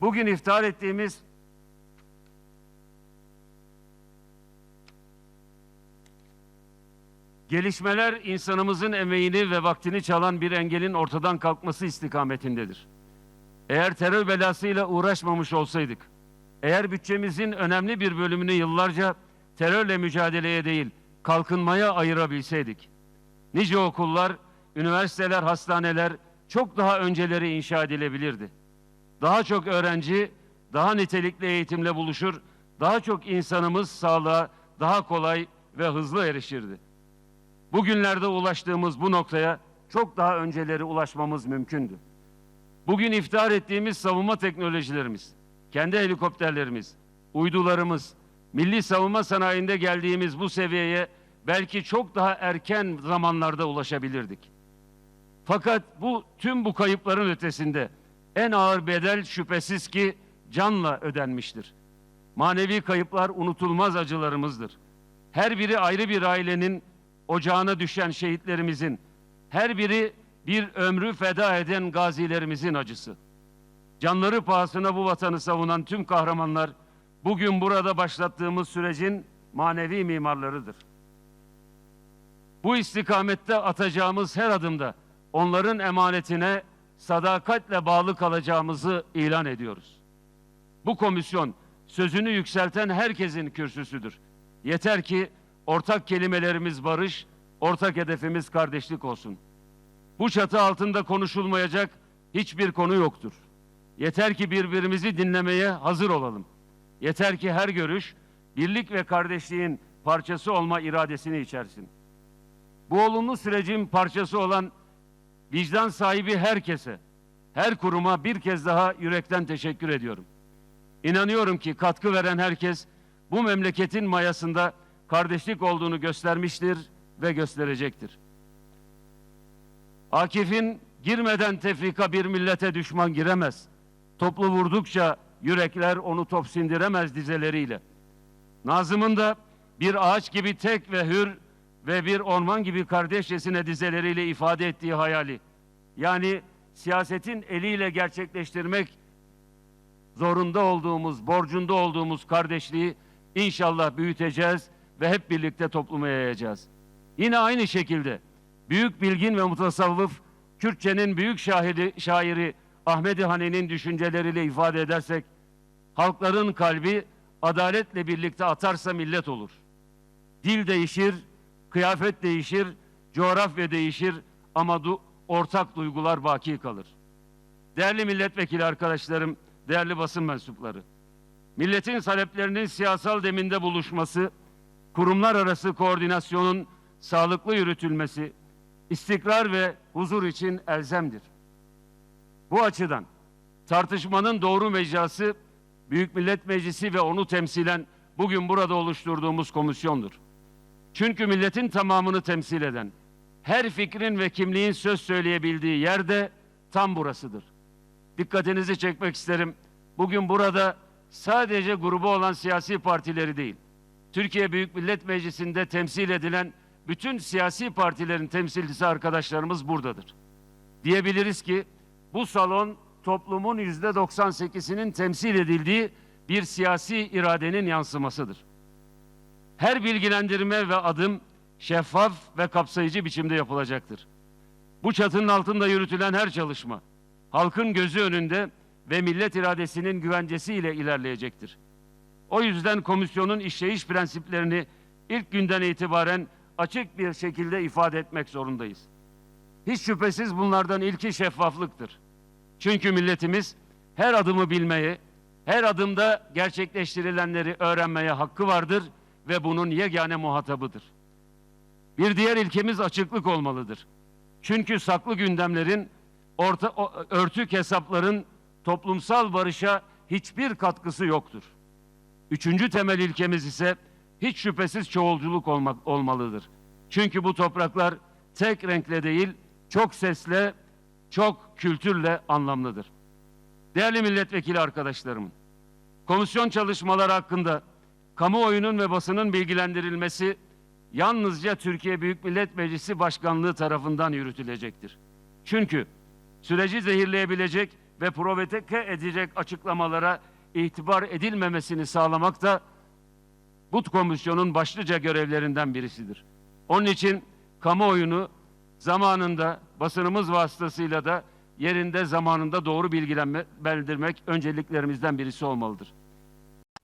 bugün iftihar ettiğimiz gelişmeler insanımızın emeğini ve vaktini çalan bir engelin ortadan kalkması istikametindedir. Eğer terör belasıyla uğraşmamış olsaydık, eğer bütçemizin önemli bir bölümünü yıllarca terörle mücadeleye değil, kalkınmaya ayırabilseydik, nice okullar, üniversiteler, hastaneler çok daha önceleri inşa edilebilirdi. Daha çok öğrenci, daha nitelikli eğitimle buluşur, daha çok insanımız sağlığa daha kolay ve hızlı erişirdi. Bugünlerde ulaştığımız bu noktaya çok daha önceleri ulaşmamız mümkündü. Bugün iftihar ettiğimiz savunma teknolojilerimiz, kendi helikopterlerimiz, uydularımız, milli savunma sanayinde geldiğimiz bu seviyeye belki çok daha erken zamanlarda ulaşabilirdik. Fakat bu tüm bu kayıpların ötesinde en ağır bedel şüphesiz ki canla ödenmiştir. Manevi kayıplar unutulmaz acılarımızdır. Her biri ayrı bir ailenin ocağına düşen şehitlerimizin, her biri bir ömrü feda eden gazilerimizin acısı. Canları pahasına bu vatanı savunan tüm kahramanlar bugün burada başlattığımız sürecin manevi mimarlarıdır. Bu istikamette atacağımız her adımda onların emanetine sadakatle bağlı kalacağımızı ilan ediyoruz. Bu komisyon sözünü yükselten herkesin kürsüsüdür. Yeter ki ortak kelimelerimiz barış, ortak hedefimiz kardeşlik olsun. Bu çatı altında konuşulmayacak hiçbir konu yoktur. Yeter ki birbirimizi dinlemeye hazır olalım. Yeter ki her görüş birlik ve kardeşliğin parçası olma iradesini içersin. Bu olumlu sürecin parçası olan vicdan sahibi herkese, her kuruma bir kez daha yürekten teşekkür ediyorum. İnanıyorum ki katkı veren herkes bu memleketin mayasında kardeşlik olduğunu göstermiştir ve gösterecektir. Akif'in girmeden tefrika bir millete düşman giremez. Toplu vurdukça yürekler onu top sindiremez dizeleriyle. Nazım'ın da bir ağaç gibi tek ve hür ve bir orman gibi kardeşçesine dizeleriyle ifade ettiği hayali. Yani siyasetin eliyle gerçekleştirmek zorunda olduğumuz, borcunda olduğumuz kardeşliği inşallah büyüteceğiz ve hep birlikte topluma yayacağız. Yine aynı şekilde büyük bilgin ve mutasavvıf Kürtçenin büyük şahidi, şairi Ahmedi Hane'nin düşünceleriyle ifade edersek halkların kalbi adaletle birlikte atarsa millet olur. Dil değişir, kıyafet değişir, coğrafya değişir ama du- ortak duygular baki kalır. Değerli milletvekili arkadaşlarım, değerli basın mensupları. Milletin taleplerinin siyasal deminde buluşması, kurumlar arası koordinasyonun sağlıklı yürütülmesi, istikrar ve huzur için elzemdir. Bu açıdan tartışmanın doğru mecrası Büyük Millet Meclisi ve onu temsilen bugün burada oluşturduğumuz komisyondur. Çünkü milletin tamamını temsil eden, her fikrin ve kimliğin söz söyleyebildiği yerde tam burasıdır. Dikkatinizi çekmek isterim. Bugün burada sadece grubu olan siyasi partileri değil, Türkiye Büyük Millet Meclisi'nde temsil edilen bütün siyasi partilerin temsilcisi arkadaşlarımız buradadır. Diyebiliriz ki bu salon toplumun yüzde 98'inin temsil edildiği bir siyasi iradenin yansımasıdır. Her bilgilendirme ve adım şeffaf ve kapsayıcı biçimde yapılacaktır. Bu çatının altında yürütülen her çalışma halkın gözü önünde ve millet iradesinin güvencesiyle ilerleyecektir. O yüzden komisyonun işleyiş prensiplerini ilk günden itibaren açık bir şekilde ifade etmek zorundayız. Hiç şüphesiz bunlardan ilki şeffaflıktır. Çünkü milletimiz her adımı bilmeye, her adımda gerçekleştirilenleri öğrenmeye hakkı vardır ve bunun yegane muhatabıdır. Bir diğer ilkemiz açıklık olmalıdır. Çünkü saklı gündemlerin, orta, örtük hesapların toplumsal barışa hiçbir katkısı yoktur. Üçüncü temel ilkemiz ise hiç şüphesiz çoğulculuk olmak olmalıdır. Çünkü bu topraklar tek renkle değil, çok sesle, çok kültürle anlamlıdır. Değerli milletvekili arkadaşlarım, komisyon çalışmaları hakkında kamuoyunun ve basının bilgilendirilmesi yalnızca Türkiye Büyük Millet Meclisi Başkanlığı tarafından yürütülecektir. Çünkü süreci zehirleyebilecek ve provoke edecek açıklamalara itibar edilmemesini sağlamak da bu komisyonun başlıca görevlerinden birisidir. Onun için kamuoyunu zamanında basınımız vasıtasıyla da yerinde zamanında doğru bilgilenme bildirmek önceliklerimizden birisi olmalıdır.